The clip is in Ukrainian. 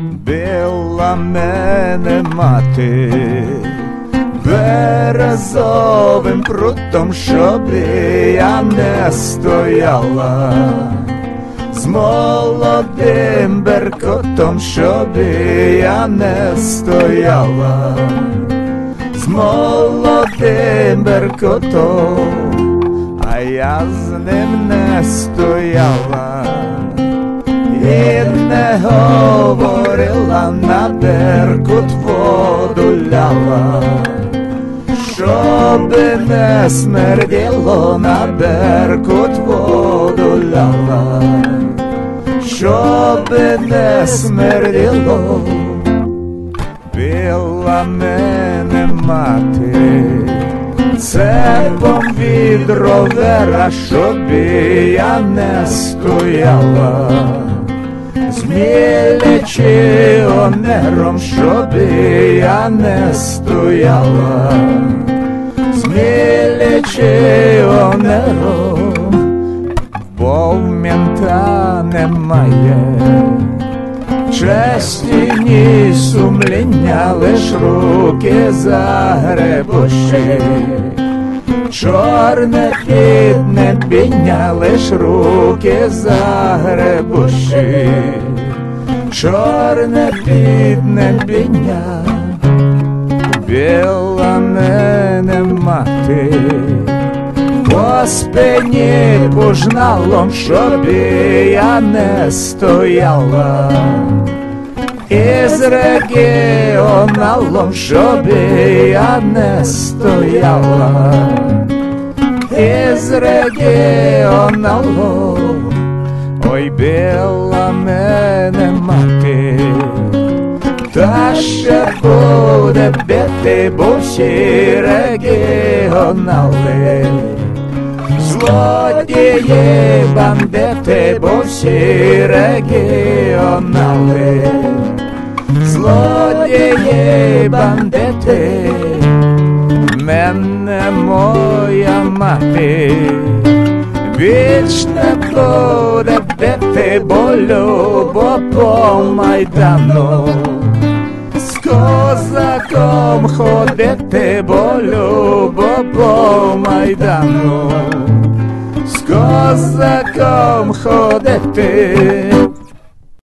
била мене мати березовим прутом, щоб я не стояла, з молодим беркотом, щоб я не стояла, з молодим беркотом, а я з ним не стояла. І не говорила на беркут воду ляла, щоб не смерділо на беркут воду ляла, щоб не смерділо, біла мене мати. Цепом від ровера, щоб я не стояла, Змілячи онером, щоб я не стояла, Змілячи онером, бо в мента немає. Честі ні сумління, лиш руки загребущі, чорне підне біння, лиш руки загребущі, чорне підне біння, біла мене мати. По спині пожналом, щоб я не стояла, із регіоналом, щоб я не стояла, із регіоналом, ой біла мене мати, та ще буде бити, бо всі регіонали. Злодії бандити, бо всі регіонали, злодії бандити, мене моя мати, вічне ти болю, бо по майдану. З козаком ходити, бо по майдану, з козаком ходити,